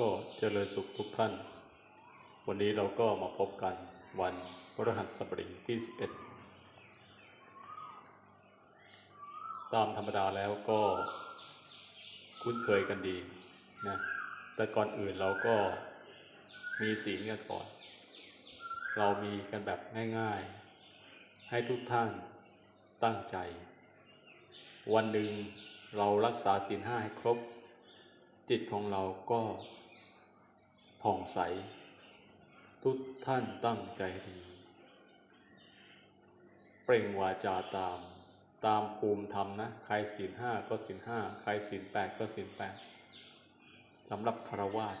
ก็เจริญสุขทุกท่าน วันนี้เราก็มาพบกันวันพฤหัสบดีที่ 11 ตามธรรมดาแล้วก็คุ้นเคยกันดีนะ แต่ก่อนอื่นเราก็มีศีลกันก่อน เรามีกันแบบง่ายๆ ให้ทุกท่านตั้งใจ วันหนึ่งเรารักษาศีลห้าให้ครบจิตของเราก็ ผ่องใส ทุกท่านตั้งใจดี เปล่งวาจาตาม ตามภูมิธรรมนะ ใครศีลห้าก็ศีลห้า ใครศีลแปดก็ศีลแปดสำหรับคารวาส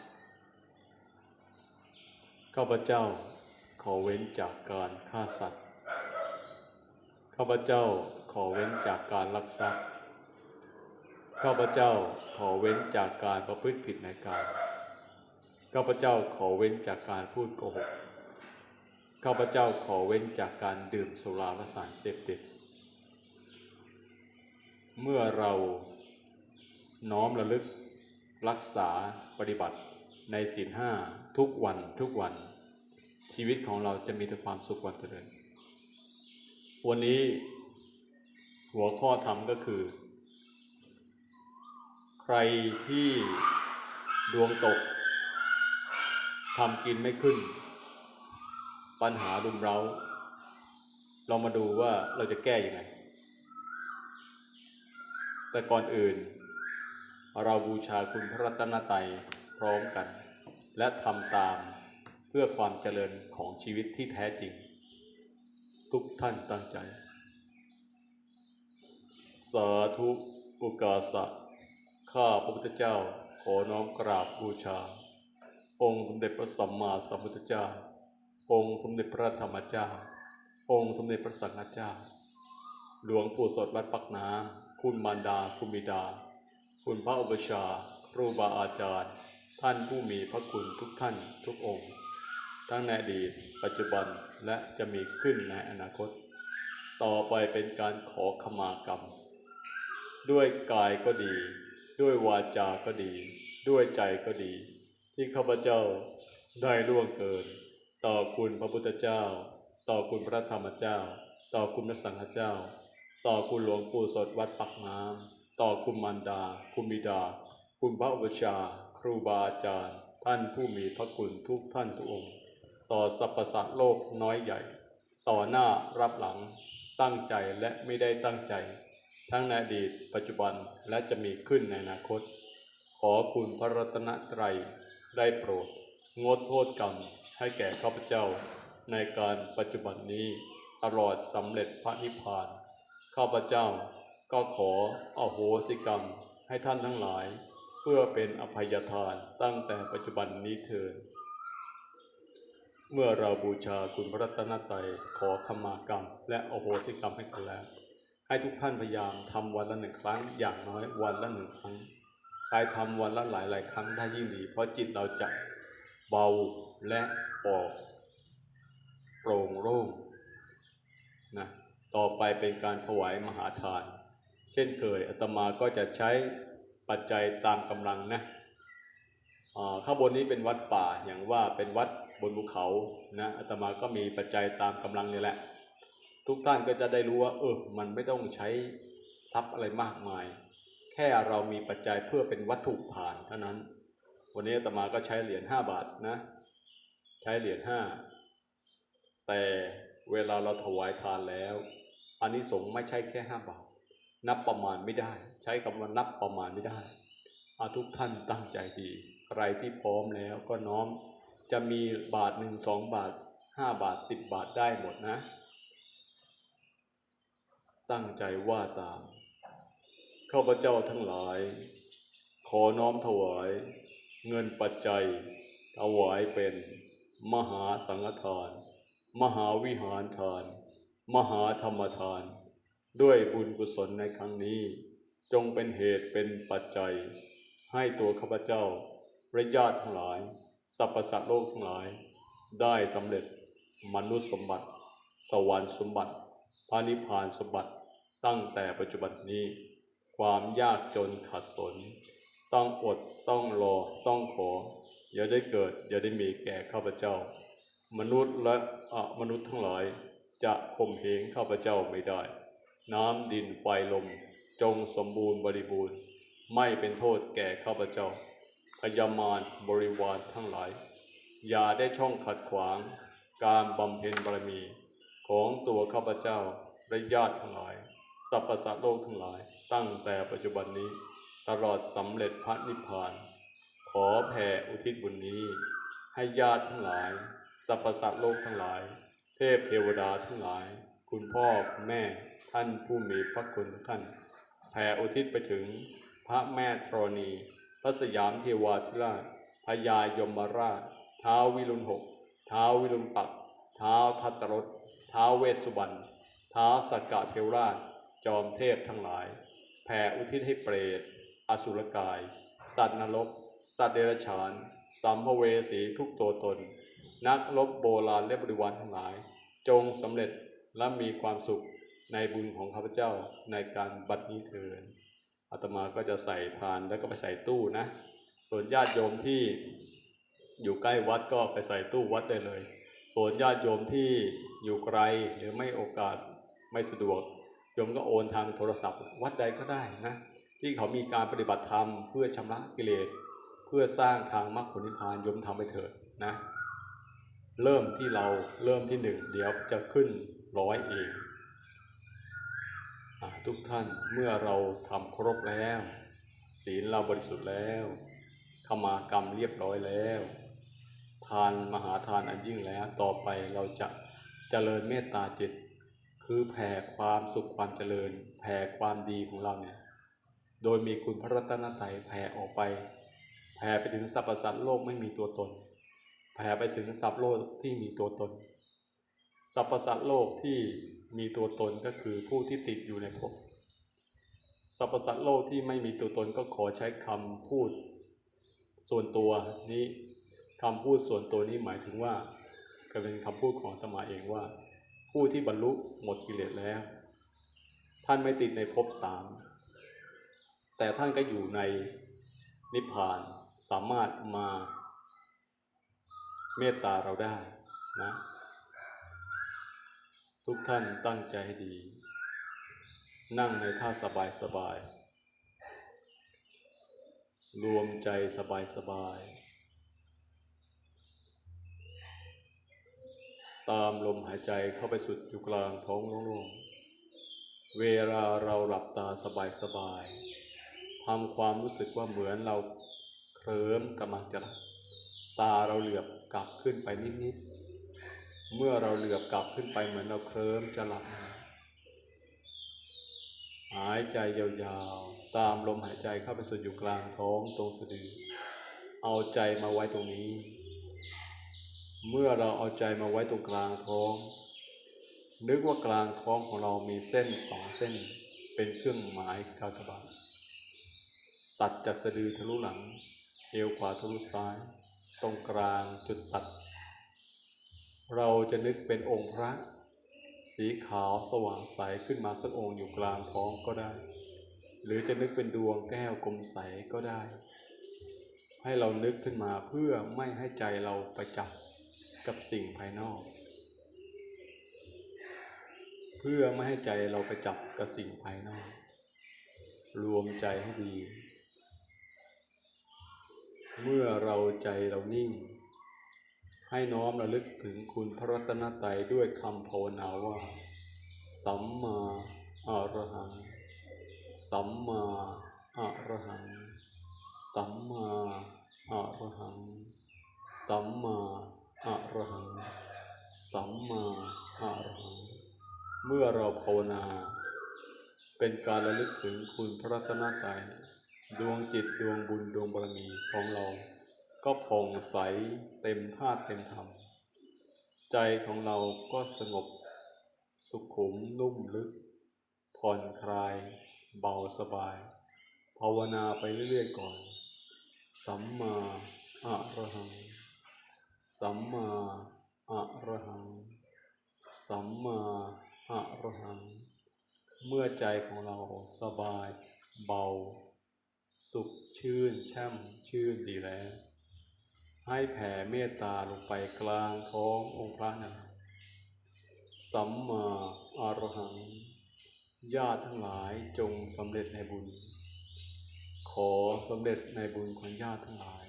ข้าพเจ้าขอเว้นจากการฆ่าสัตว์ ข้าพเจ้าขอเว้นจากการลักทรัพย์ ข้าพเจ้าขอเว้นจากการประพฤติผิดในกาย ข้าพเจ้าขอเว้นจากการพูดโกหก ข้าพเจ้าขอเว้นจากการดื่มสุราและสารเสพติด เมื่อเราน้อมระลึกรักษาปฏิบัติในศีลห้าทุกวันทุกวัน ชีวิตของเราจะมีแต่ความสุขวันเจริญ วันนี้หัวข้อธรรมก็คือ ใครที่ดวงตก ทำกินไม่ขึ้น ปัญหารุมเราเรามาดูว่าเราจะแก้ยังไง แต่ก่อนอื่น เราบูชาคุณพระรัตนตรัยพร้อมกัน และทำตามเพื่อความเจริญของชีวิตที่แท้จริง ทุกท่านตั้งใจ สาธุอุกาสะข้าพระพุทธเจ้าขอน้อมกราบบูชา องค์สมเด็จพระสัมมาสัมพุทธเจ้า องค์สมเด็จพระธรรมเจ้า องค์สมเด็จพระสังฆเจ้า หลวงปู่สดวัดปักน้ำคุณมารดา คุณบิดา คุณพระอุปชาครูบาอาจารย์ ท่านผู้มีพระคุณทุกท่านทุกองค์ ทั้งในอดีต ปัจจุบันและจะมีขึ้นในอนาคต ต่อไปเป็นการขอขมากรรม ด้วยกายก็ดี ด้วยวาจาก็ดี ด้วยใจก็ดี ที่ข้าพเจ้าได้ล่วงเกิน ต่อคุณพระพุทธเจ้า ต่อคุณพระธรรมเจ้า ต่อคุณพระสังฆเจ้า ต่อคุณหลวงปู่สดวัดปักน้ำต่อคุณมารดา คุณบิดา คุณพระอุปชา ครูบาอาจารย์ ท่านผู้มีพระคุณทุกท่านทุกองค์ ต่อสรรพสัตว์โลกน้อยใหญ่ ต่อหน้ารับหลัง ตั้งใจและไม่ได้ตั้งใจ ทั้งในอดีตปัจจุบันและจะมีขึ้นในอนาคต ขอคุณพระรัตนตรัย ได้โปรด งดโทษกรรมให้แก่ข้าพเจ้า ในการปัจจุบันนี้ตลอดสำเร็จพระนิพพาน ข้าพเจ้าก็ขออโหสิกรรมให้ท่านทั้งหลาย เพื่อเป็นอภัยทานตั้งแต่ปัจจุบันนี้เถิดเมื่อเราบูชาคุณพระรัตนตรัยขอขมากรรม และอโหสิกรรมให้กันแล้ว ให้ทุกท่านพยายามทำวันละหนึ่งครั้งอย่างน้อยวันละหนึ่งครั้ง ใครทำวันละหลายหลายครั้งได้ยิ่งดี เพราะจิตเราจะเบาและปลอดโปร่งโล่งนะต่อไปเป็นการถวายมหาทาน เช่นเคยอาตมาก็จะใช้ปัจจัยตามกำลังนะข้างบนนี้เป็นวัดป่าอย่างว่าเป็นวัดบนภูเขานะอาตมาก็มีปัจจัยตามกำลังนี่แหละ ทุกท่านก็จะได้รู้ว่าเออมันไม่ต้องใช้ทรัพย์อะไรมากมาย แค่เรามีปัจจัยเพื่อเป็นวัตถุทานเท่านั้น วันนี้ตมาก็ใช้เหรียญห้าบาทนะ ใช้เหรียญห้าแต่เวลาเราถวายทานแล้วอันนี้สงส์ไม่ใช่แค่ห้าบาท นับประมาณไม่ได้ ใช้คำว่านับประมาณไม่ได้อาทุกท่านตั้งใจดี ใครที่พร้อมแล้วก็น้อมจะมีบาทหนึ่งสองบาทห้าบาทสิบบาทได้หมดนะ ตั้งใจว่าตาม ข้าพเจ้าทั้งหลาย ขอน้อมถวาย เงินปัจจัยถวายเป็น มหาสังฆทาน มหาวิหารทาน มหาธรรมทาน ด้วยบุญกุศลในครั้งนี้ จงเป็นเหตุเป็นปัจจัย ให้ตัวข้าพเจ้าและญาติทั้งหลายสรรพสัตว์โลกทั้งหลาย ได้สำเร็จมนุษย์สมบัติ สวรรค์สมบัติพระนิพพานสมบัติตั้งแต่ปัจจุบันนี้ ความยากจนขัดสน ต้องอดต้องรอต้องขอ อย่าได้เกิด อย่าได้มีแก่ข้าพเจ้า มนุษย์และอมนุษย์ทั้งหลายจะข่มเหงข้าพเจ้าไม่ได้ น้ำดินไฟลม จงสมบูรณ์บริบูรณ์ ไม่เป็นโทษแก่ข้าพเจ้าพยามารบริวารทั้งหลาย อย่าได้ช่องขัดขวาง การบำเพ็ญบารมีของตัวข้าพเจ้าและญาติทั้งหลาย รรพสัตว์โลกทั้งหลาย ตั้งแต่ปัจจุบันนี้ตลอดสำเร็จพระนิพพาน ขอแผ่อุทิศบุญนี้ ให้ญาติทั้งหลายสรรพสัตว์โลกทั้งหลาย เทพเทวดาทั้งหลาย คุณพ่อคุณแม่ท่านผู้มีพระคุณท่าน แผ่อุทิศไปถึงพระแม่ธรณี พระสยามเทวาธิราชพญายมราชท้าววิรุณหกท้าววิรุณปักท้าวทัตตรสท้าวเวสสุวรรณท้าวสกกะเทวราช จอมเทพทั้งหลาย แผ่อุทิศให้เปรต อสุรกาย สัตว์นรก สัตว์เดรัจฉาน สัมภเวสีทุกตัวตน นักรบโบราณและบริวารทั้งหลาย จงสำเร็จและมีความสุขในบุญของข้าพเจ้าในการบัดนี้เถิดอาตมาก็จะใส่พานแล้วก็ไปใส่ตู้นะ ส่วนญาติโยมที่อยู่ใกล้วัดก็ไปใส่ตู้วัดได้เลย ส่วนญาติโยมที่อยู่ไกลหรือไม่โอกาสไม่สะดวก โยมก็โอนทางโทรศัพท์ วัดใดก็ได้นะที่เขามีการปฏิบัติธรรมเพื่อชำระกิเลส เพื่อสร้างทางมรรคผลนิพพานโยมทำไปเถิดนะ เริ่มที่เราเริ่มที่หนึ่งเดี๋ยวจะขึ้นร้อยเองอทุกท่านเมื่อเราทำครบแล้ว ศีลเราบริสุทธิ์แล้วขมากรรมเรียบร้อยแล้ว ทานมหาทานอันยิ่งแล้วต่อไปเราจะเจริญเมตตาจิต คือแผ่ความสุขความเจริญ แผ่ความดีของเราเนี่ย โดยมีคุณพระรัตนตรัยแผ่ออกไป แผ่ไปถึงสรรพสัตว์โลกไม่มีตัวตน แผ่ไปถึงสรรพโลกที่มีตัวตน สรรพสัตว์โลกที่มีตัวตนก็คือผู้ที่ติดอยู่ในภพสรรพสัตว์โลกที่ไม่มีตัวตนก็ขอใช้คำพูด ส่วนตัวนี้คำพูดส่วนตัวนี้หมายถึงว่าก็เป็นคำพูดของตมาเองว่า ผู้ที่บรรลุหมดกิเลสแล้ว ท่านไม่ติดในภพสาม แต่ท่านก็อยู่ในนิพพานสามารถมาเมตตาเราได้นะ ทุกท่านตั้งใจให้ดี นั่งในท่าสบายสบายๆรวมใจสบายสบาย ตามลมหายใจเข้าไปสุดอยู่กลางท้องโล่งๆเวลาเราหลับตาสบายๆทำความรู้สึกว่าเหมือนเราเคลิ้มกำลังจะหลับตาเราเหลือบกลับขึ้นไปนิดๆ เมื่อเราเหลือบกลับขึ้นไปเหมือนเราเคลิ้มจะหลับ หายใจยาวๆ ตามลมหายใจเข้าไปสู่อยู่กลางท้องตรงสะดือ เอาใจมาไว้ตรงนี้ เมื่อเราเอาใจมาไว้ตรงกลางท้อง นึกว่ากลางท้องของเรามีเส้นสองเส้น เป็นเครื่องหมายกากบาทตัดจากสะดือทะลุหลัง เอวขวาทะลุซ้าย ตรงกลางจุดตัด เราจะนึกเป็นองค์พระ สีขาวสว่างใสขึ้นมาสักองค์อยู่กลางท้องก็ได้ หรือจะนึกเป็นดวงแก้วกลมใสก็ได้ ให้เรานึกขึ้นมาเพื่อไม่ให้ใจเราไปจับ กับสิ่งภายนอก เพื่อไม่ให้ใจเราไปจับกับสิ่งภายนอก รวมใจให้ดี เมื่อเราใจเรานิ่ง ให้น้อมระลึกถึงคุณพระรัตนตรัยด้วยคำภาวนาว่า สัมมาอรหัง สัมมาอรหัง สัมมาอรหัง สัมมา อรหัง สัมมาอรหัง เมื่อเราภาวนา เป็นการระลึกถึงคุณพระรัตนตรัยดวงจิตดวงบุญดวงบารมีของเรา ก็ผ่องใสเต็มธาตุเต็มธรรม ใจของเราก็สงบ สุขุมนุ่มลึก ผ่อนคลาย เบาสบาย ภาวนาไปเรื่อยๆก่อน สัมมาอะระหัง สัมมาอะระหัง สัมมาอะระหัง เมื่อใจของเราสบายเบา สุขชื่นแช่มชื่นดีแล้ว ให้แผ่เมตตาลงไปกลางท้ององค์พระนั้นสัมมาอรหัง ญาติทั้งหลายจงสำเร็จในบุญ ขอสำเร็จในบุญของญาติทั้งหลาย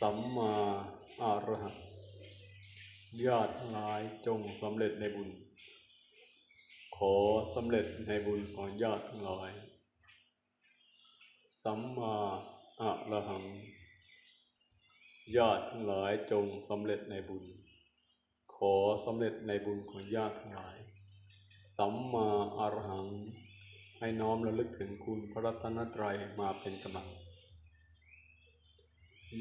สัมมา อรหังญาติทั้งหลายจงสำเร็จในบุญ ขอสำเร็จในบุญของญาติทั้งหลาย สัมมาอะระหัง ญาติทั้งหลายจงสำเร็จในบุญ ขอสำเร็จในบุญของญาติทั้งหลาย สัมมาอรหัง ให้น้อมระลึกถึงคุณพระรัตนตรัยมาเป็นกำลัง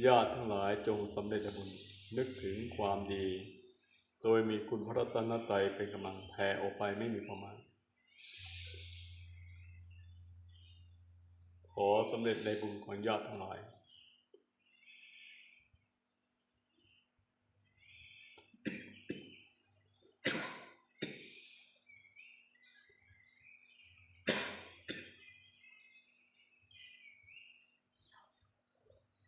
ญาติทั้งหลายจงสำเร็จบุญนึกถึงความดี โดยมีคุณพระรัตนตรัยเป็นกำลังแผ่ออกไปไม่มีประมาณ ขอสำเร็จในบุญของญาติทั้งหลาย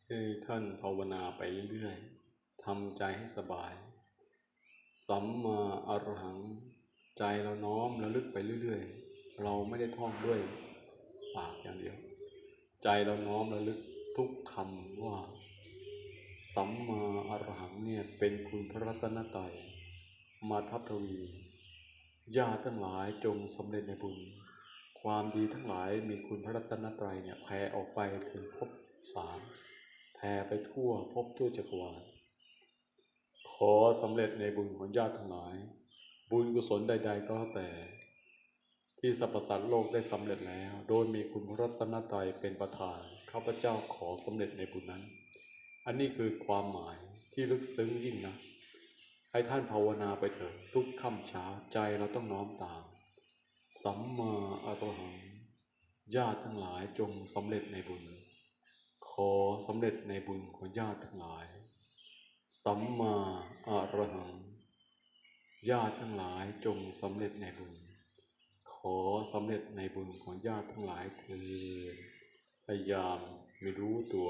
ให้ ท่านภาวนาไปเรื่อยๆทำใจให้สบาย สัมมาอรหัง ใจเราน้อมระลึกไปเรื่อยๆ เราไม่ได้ท่องด้วยปากอย่างเดียว ใจเราน้อมระลึกทุกคำว่า สัมมาอรหังเนี่ยเป็นคุณพระรัตนตรัยมาทับทวีญาติทั้งหลายจงสำเร็จในบุญ ความดีทั้งหลายมีคุณพระรัตนตรัยเนี่ยแผ่ออกไปถึงภพสาม ผ่ไปทั่วภพทั่วจักรวาล ขอสำเร็จในบุญของญาติทั้งหลาย บุญกุศลใด ๆ ก็แล้วแต่ ที่สรรพสัตว์โลกได้สำเร็จแล้ว โดยมีคุณพระรัตนตรัยเป็นประธานข้าพเจ้าขอสำเร็จในบุญนั้น อันนี้คือความหมายที่ลึกซึ้งยิ่งนะให้ท่านภาวนาไปเถิดทุกค่ำเช้าใจเราต้องน้อมตาม สัมมาอรหังญาติทั้งหลายจงสำเร็จในบุญ ขอสำเร็จในบุญของญาติทั้งหลาย สัมมาอรหัง ญาติทั้งหลายจงสำเร็จในบุญ ขอสำเร็จในบุญของญาติทั้งหลายเถิดพยายามมีรู้ตัว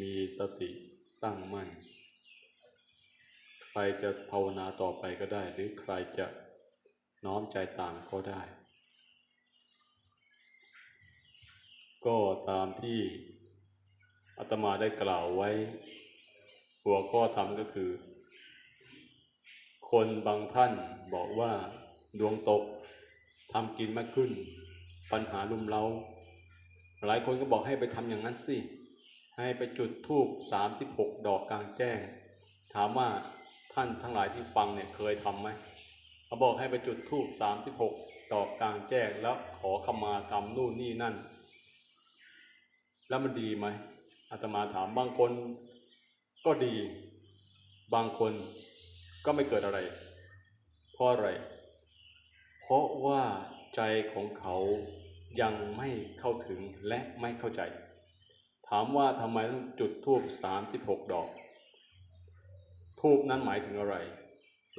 มีสติตั้งมั่น ใครจะภาวนาต่อไปก็ได้ หรือใครจะน้อมใจต่างก็ได้ ก็ตามที่ อาตมาได้กล่าวไว้ หัวข้อธรรมก็คือ คนบางท่านบอกว่าดวงตกทำกินไม่ขึ้น ปัญหาลุมเราหลายคนก็บอกให้ไปทำอย่างนั้นสิ ให้ไปจุดธูปสามสิบหกดอกกลางแจ้ง ถามว่าท่านทั้งหลายที่ฟังเนี่ยเคยทำไหมเขาบอกให้ไปจุดธูปสามสิบหกดอกกลางแจ้งแล้วขอขมากรรมนู่นนี่นั่น แล้วมันดีไหม อาตมาถามบางคนก็ดี บางคนก็ไม่เกิดอะไร เพราะอะไร เพราะว่าใจของเขายังไม่เข้าถึงและไม่เข้าใจ ถามว่าทำไมต้องจุดธูปสามสิบหกดอก ทูบนั้นหมายถึงอะไร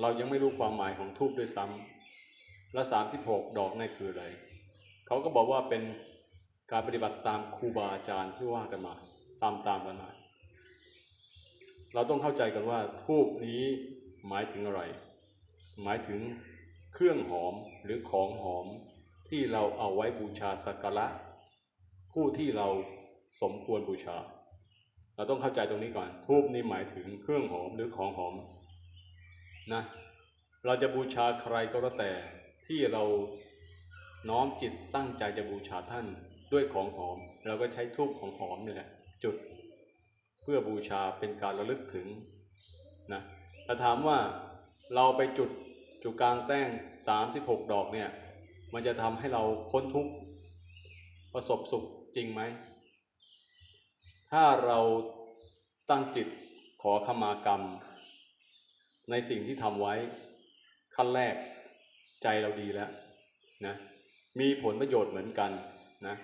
เรายังไม่รู้ความหมายของทูบด้วยซ้ำและสามสิบหกดอกนั่นคืออะไร เขาก็บอกว่าเป็นการปฏิบัติตามครูบาอาจารย์ที่ว่ากันมา ตามตามกันมา เราต้องเข้าใจกันว่าทูบนี้หมายถึงอะไร หมายถึงเครื่องหอมหรือของหอมที่เราเอาไว้บูชาสักการะผู้ที่เราสมควรบูชา เราต้องเข้าใจตรงนี้ก่อน ทูบนี่หมายถึงเครื่องหอมหรือของหอมนะเราจะบูชาใครก็แล้วแต่ที่เราน้อมจิตตั้งใจจะบูชาท่านด้วยของหอม เราก็ใช้ทูบของหอมนี่แหละ จุดเพื่อบูชาเป็นการระลึกถึงนะแต่ถามว่าเราไปจุดจุดกลางแต้งสามสิบหกดอกเนี่ย มันจะทำให้เราพ้นทุกข์ประสบสุขจริงไหม ถ้าเราตั้งจิตขอขมากรรม ในสิ่งที่ทำไว้ ขั้นแรกใจเราดีแล้วนะมีผลประโยชน์เหมือนกันนะ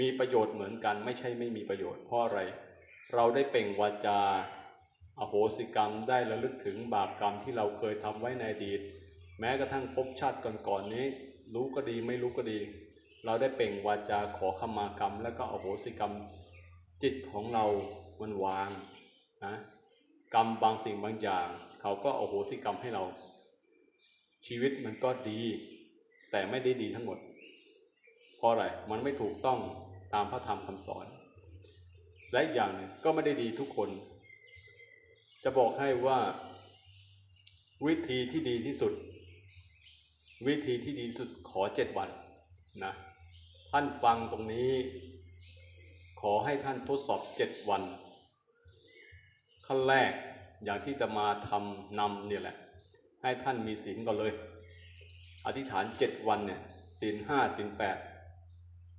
มีประโยชน์เหมือนกันไม่ใช่ไม่มีประโยชน์เพราะอะไร เราได้เป่งวาจาอโหสิกรรมได้ระลึกถึงบาปกรรมที่เราเคยทำไว้ในอดีต แม้กระทั่งภพชาติก่อนๆนนี้ รู้ก็ดีไม่รู้ก็ดี เราได้เป่งวาจาขอขมากรรม แล้วก็อโหสิกรรม จิตของเรามันวางนะกรรมบางสิ่งบางอย่าง เขาก็อโหสิกรรมให้เรา ชีวิตมันก็ดี แต่ไม่ได้ดีทั้งหมดเพราะอะไรมันไม่ถูกต้อง ตามพระธรรมคำสอน และอีกอย่างก็ไม่ได้ดีทุกคน จะบอกให้ว่า วิธีที่ดีที่สุด วิธีที่ดีสุดขอเจ็ดวันนะท่านฟังตรงนี้ ขอให้ท่านทดสอบเจ็ดวัน ขั้นแรกอย่างที่จะมาทำนำเนี่ยแหละ ให้ท่านมีศีลก่อนเลย อธิษฐานเจ็ดวันเนี่ยศีลห้าศีลแปด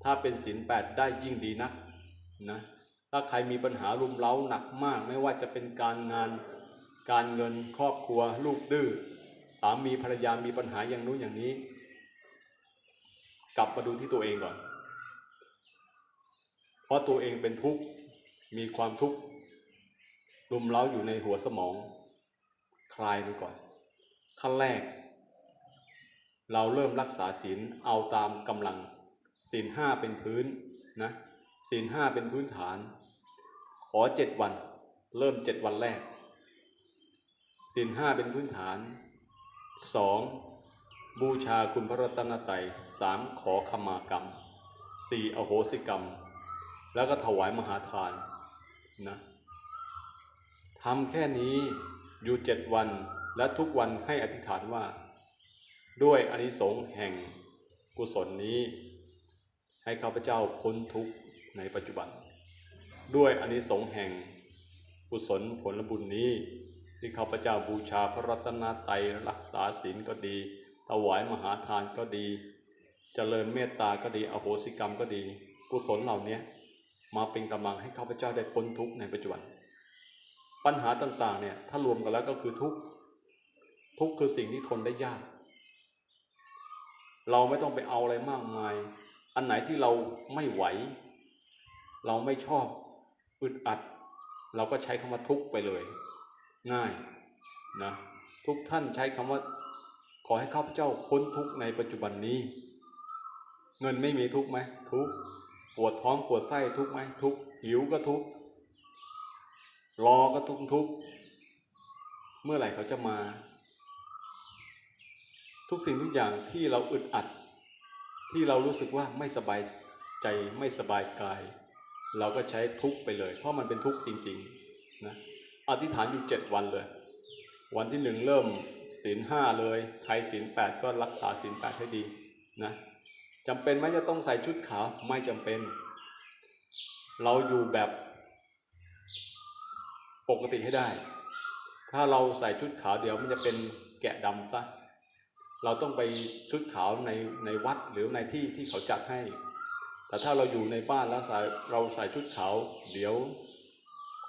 ถ้าเป็นศีลแปดได้ยิ่งดีนักนะถ้าใครมีปัญหารุมเร้าหนักมาก ไม่ว่าจะเป็นการงานการเงินครอบครัว ลูกดื้อสามีภรรยามีปัญหาอย่างนู้นอย่างนี้ กลับมาดูที่ตัวเองก่อน เพราะตัวเองเป็นทุกข์มีความทุกข์รุมเร้าอยู่ในหัวสมอง คลายดูก่อน ขั้นแรก เราเริ่มรักษาศีลเอาตามกำลัง ศีลห้าเป็นพื้นนะศีลห้าเป็นพื้นฐาน ขอเจ็ดวัน เริ่มเจ็ดวันแรกศีลห้าเป็นพื้นฐานสองบูชาคุณพระรัตนตรัยสามขอขมากรรมสี่อโหสิกรรม แล้วก็ถวายมหาทานนะทำแค่นี้อยู่เจ็ดวันและทุกวันให้อธิษฐานว่า ด้วยอนิสงส์แห่งกุศลนี้ ให้ข้าพเจ้าพ้นทุกข์ในปัจจุบัน ด้วยอานิสงส์แห่งกุศลผลบุญนี้ ที่ข้าพเจ้าบูชาพระรัตนตรัยรักษาศีลก็ดีถวายมหาทานก็ดีเจริญเมตตาก็ดีอโหสิกรรมก็ดี กุศลเหล่านี้มาเป็นกำลังให้ข้าพเจ้าได้พ้นทุกข์ในปัจจุบัน ปัญหาต่างๆเนี่ยถ้ารวมกันแล้วก็คือทุกข์ทุกข์คือสิ่งที่ทนได้ยาก เราไม่ต้องไปเอาอะไรมากมาย อันไหนที่เราไม่ไหว เราไม่ชอบอึดอัด เราก็ใช้คำว่าทุกไปเลย ง่ายนะทุกท่านใช้คำว่า ขอให้ข้าพเจ้าพ้นทุกในปัจจุบันนี้ เงินไม่มีทุกไหมทุกปวดท้องปวดไส้ทุกไหมทุกหิวก็ทุกรอก็ทุกทุกเมื่อไหร่เขาจะมา ทุกสิ่งทุกอย่างที่เราอึดอัด ที่เรารู้สึกว่าไม่สบายใจไม่สบายกาย เราก็ใช้ทุกไปเลย เพราะมันเป็นทุกข์จริงๆนะอธิษฐานอยู่เจ็ดวันเลย วันที่หนึ่งเริ่มศีลห้าเลยใครศีลแปดก็รักษาศีลแปดให้ดีนะจำเป็นไหมจะต้องใส่ชุดขาวไม่จำเป็น เราอยู่แบบปกติให้ได้ ถ้าเราใส่ชุดขาวเดี๋ยวมันจะเป็นแกะดำซะ เราต้องไปชุดขาวในในวัดหรือในที่ที่เขาจัดให้ แต่ถ้าเราอยู่ในบ้านแล้วใส่เราใส่ชุดขาวเดี๋ยว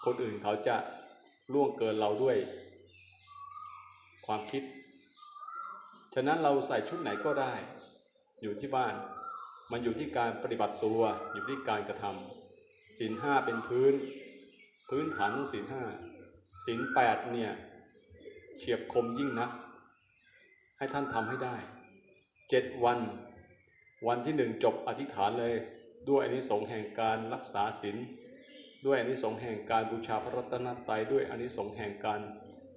คนอื่นเขาจะล่วงเกินเราด้วย ความคิด ฉะนั้นเราใส่ชุดไหนก็ได้ อยู่ที่บ้าน มันอยู่ที่การปฏิบัติตัวอยู่ที่การกระทำศีลห้าเป็นพื้น พื้นฐานของศีลห้าศีลแปดเนี่ยเฉียบคมยิ่งนะ ให้ท่านทำให้ได้เจ็ดวัน วันที่หนึ่งจบอธิษฐานเลย ด้วยอานิสงส์แห่งการรักษาศีลด้วยอานิสงส์แห่งการบูชาพระรัตนตรัยด้วยอานิสงส์แห่งการ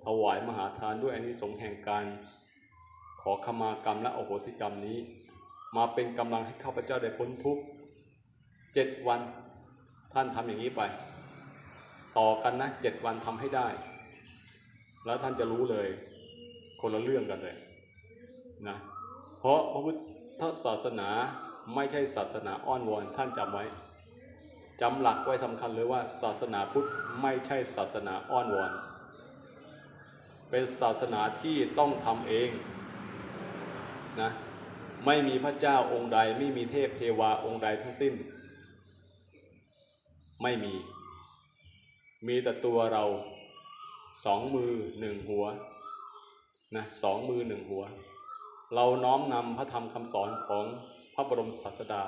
ถวายมหาทานด้วยอานิสงส์แห่งการ ขอขมากรรมและโอโหสิกรรมนี้ มาเป็นกำลังให้ข้าพเจ้าได้พ้นทุกข์เจ็ดวันท่านทำอย่างนี้ไป ต่อกันนะเจ็ดวันทำให้ได้ แล้วท่านจะรู้เลย คนละเรื่องกันเลย นะเพราะพระพุทธศาสนาไม่ใช่ศาสนาอ้อนวอนท่านจำไว้จำหลักไว้สำคัญเลยว่า ศาสนาพุทธไม่ใช่ศาสนาอ้อนวอน เป็นศาสนาที่ต้องทำเองนะไม่มีพระเจ้าองค์ใดไม่มีเทพเทวาองค์ใดทั้งสิ้น ไม่มี มีแต่ตัวเราสองมือหนึ่งหัวนะสองมือหนึ่งหัว เราน้อมนำพระธรรมคำสอนของพระบรมศาสดา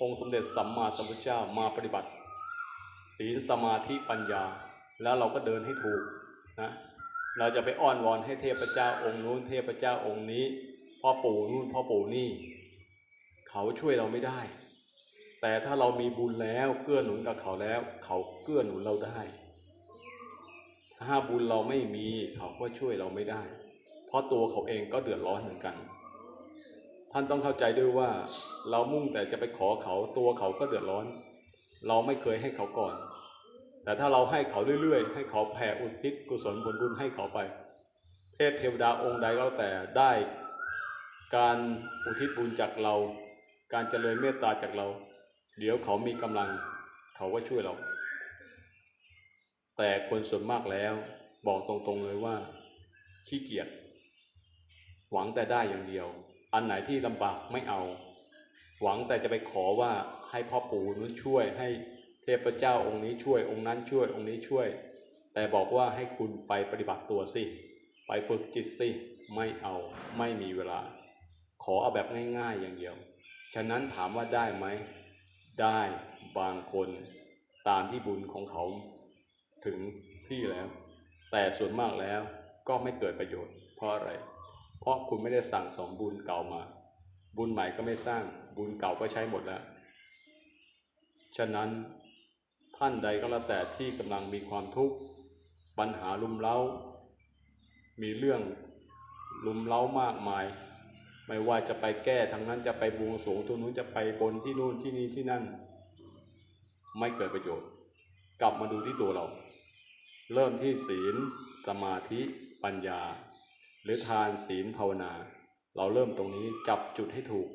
องค์สมเด็จสัมมาสัมพุทธเจ้ามาปฏิบัติ ศีลสมาธิปัญญา แล้วเราก็เดินให้ถูกนะเราจะไปอ้อนวอนให้เทพเจ้าองค์นู้นเทพเจ้าองค์นี้ พ่อปู่นู่นพ่อปู่นี่ เขาช่วยเราไม่ได้ แต่ถ้าเรามีบุญแล้วเกื้อหนุนกับเขาแล้ว เขาเกื้อหนุนเราได้ ถ้าบุญเราไม่มีเขาก็ช่วยเราไม่ได้ เพราะตัวเขาเองก็เดือดร้อนเหมือนกัน ท่านต้องเข้าใจด้วยว่า เรามุ่งแต่จะไปขอเขาตัวเขาก็เดือดร้อน เราไม่เคยให้เขาก่อน แต่ถ้าเราให้เขาเรื่อยๆ ให้เขาแผ่อุทิศกุศลผลบุญให้เขาไป เทพเทวดาองค์ใดก็แล้วแต่ได้ การอุทิศบุญจากเรา การเจริญเมตตาจากเรา เดี๋ยวเขามีกำลัง เขาก็ช่วยเรา แต่คนส่วนมากแล้วบอกตรงๆเลยว่าขี้เกียจ หวังแต่ได้อย่างเดียว อันไหนที่ลำบากไม่เอา หวังแต่จะไปขอว่าให้พ่อปู่นู้นช่วย ให้เทพเจ้าองค์นี้ช่วย องค์นั้นช่วย องค์นี้ช่วย แต่บอกว่าให้คุณไปปฏิบัติตัวสิ ไปฝึกจิตสิไม่เอาไม่มีเวลา ขอเอาแบบง่ายๆอย่างเดียว ฉะนั้นถามว่าได้ไหม ได้บางคนตามที่บุญของเขา ถึงที่แล้ว แต่ส่วนมากแล้วก็ไม่เกิดประโยชน์เพราะอะไร เพราะคุณไม่ได้สั่งสมบุญเก่ามา บุญใหม่ก็ไม่สร้าง บุญเก่าก็ใช้หมดแล้ว ฉะนั้นท่านใดก็แล้วแต่ที่กำลังมีความทุกข์ปัญหาลุมเล้า มีเรื่องลุมเล้ามากมาย ไม่ว่าจะไปแก้ทางนั้นจะไปบวงสรวงตรงนู้นจะไปบนที่นู่นที่นี่ที่นั่น ไม่เกิดประโยชน์ กลับมาดูที่ตัวเรา เริ่มที่ศีล สมาธิ ปัญญา หรือทานศีลภาวนา เราเริ่มตรงนี้จับจุดให้ถูก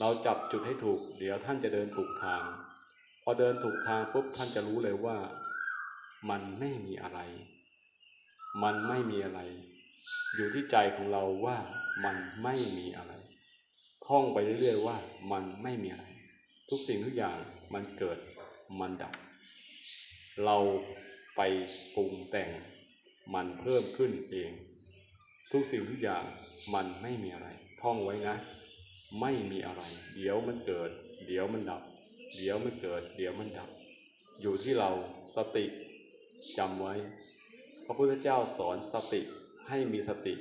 เราจับจุดให้ถูก เดี๋ยวท่านจะเดินถูกทาง พอเดินถูกทางปุ๊บท่านจะรู้เลยว่า มันไม่มีอะไร มันไม่มีอะไร อยู่ที่ใจของเราว่ามันไม่มีอะไร ท่องไปเรื่อยๆว่ามันไม่มีอะไร ทุกสิ่งทุกอย่างมันเกิดมันดับ เราไปปรุงแต่งมันเพิ่มขึ้นเอง ทุกสิ่งทุกอย่างมันไม่มีอะไร ท่องไว้นะ ไม่มีอะไร เดี๋ยวมันเกิด เดี๋ยวมันดับ เดี๋ยวมันเกิด เดี๋ยวมันดับ อยู่ที่เราสติจำไว้ พระพุทธเจ้าสอนสติให้มีสติ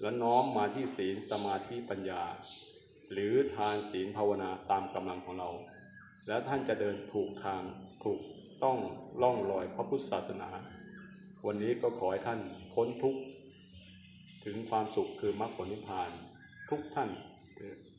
แล้วน้อมมาที่ศีลสมาธิปัญญา หรือทานศีลภาวนาตามกำลังของเรา แล้วท่านจะเดินถูกทางถูกต้องล่องรอยพระพุทธศาสนา วันนี้ก็ขอให้ท่านพ้นทุกข์ ถึงความสุขคือมรรคผลนิพพานทุกท่านเ